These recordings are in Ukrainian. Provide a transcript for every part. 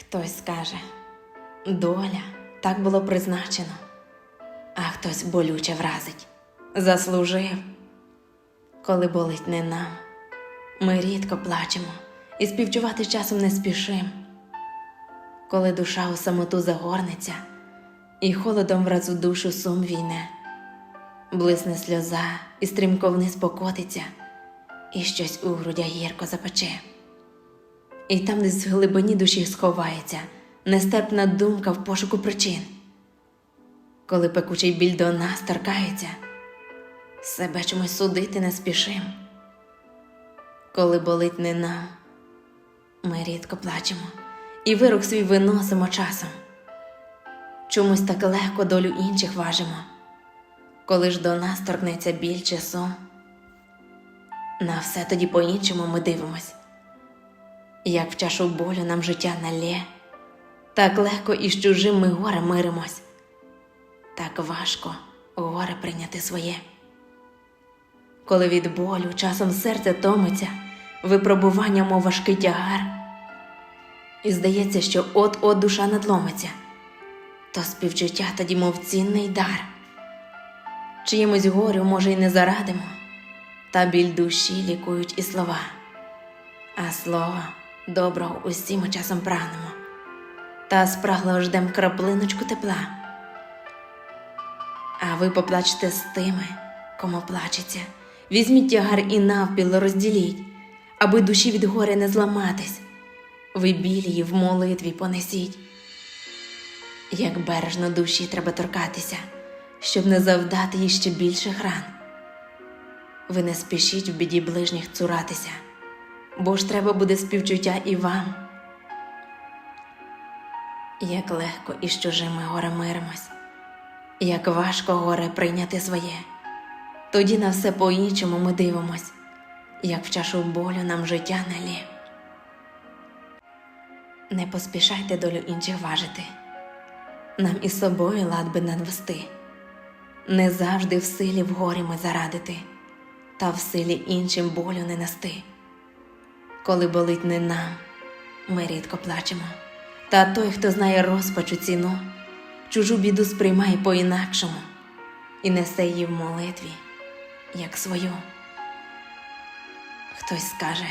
Хтось скаже, доля так було призначено, а хтось болюче вразить, заслужив. Коли болить не нам, ми рідко плачемо і співчувати часом не спішим. Коли душа у самоту загорнеться, і холодом враз у душу сум війне, блисне сльоза і стрімко вниз покотиться, і щось у грудях гірко запече. І там десь в глибині душі сховається нестерпна думка в пошуку причин. Коли пекучий біль до нас торкається, себе чомусь судити не спішим. Коли болить не нам, ми рідко плачемо і вирок свій виносимо часом. Чомусь так легко долю інших важимо, коли ж до нас торкнеться біль чи. На все тоді по-іншому ми дивимось як в чашу болю нам життя налє, так легко із ми горе миримось, так важко горе прийняти своє. Коли від болю часом серце томиться, випробування, мов важкий тягар, і здається, що от-от душа надломиться, то співчуття тоді, мов цінний дар. Чиємусь горю, може, й не зарадимо, та біль душі лікують і слова, а слово доброго усі ми часом прагнемо, та спрагло ждем краплиночку тепла. А ви поплачте з тими, кому плачеться, візьміть тягар і навпіл розділіть, аби душі від горя не зламатись, ви білі її в молитві понесіть. Як бережно душі треба торкатися, щоб не завдати їй ще більших ран. Ви не спішіть в біді ближніх цуратися бо ж треба буде співчуття і вам. Як легко із чужими горе миримось, як важко горе прийняти своє, тоді на все по-іншому ми дивимось, як в чашу болю нам життя налє. Не поспішайте долю інших важити, нам із собою лад би надвести, не завжди в силі в горі ми зарадити, та в силі іншим болю не нести. Коли болить не нам, ми рідко плачемо. Та той, хто знає розпачу ціну, чужу біду сприймає по-інакшому і несе її в молитві, як свою. Хтось скаже,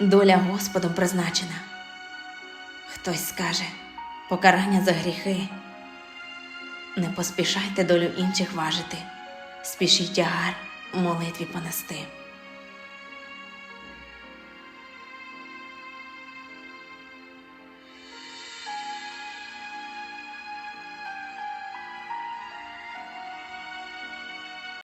доля Господом призначена, хтось скаже, покарання за гріхи. Не поспішайте долю інших важити, спішіть тягар молитві понести.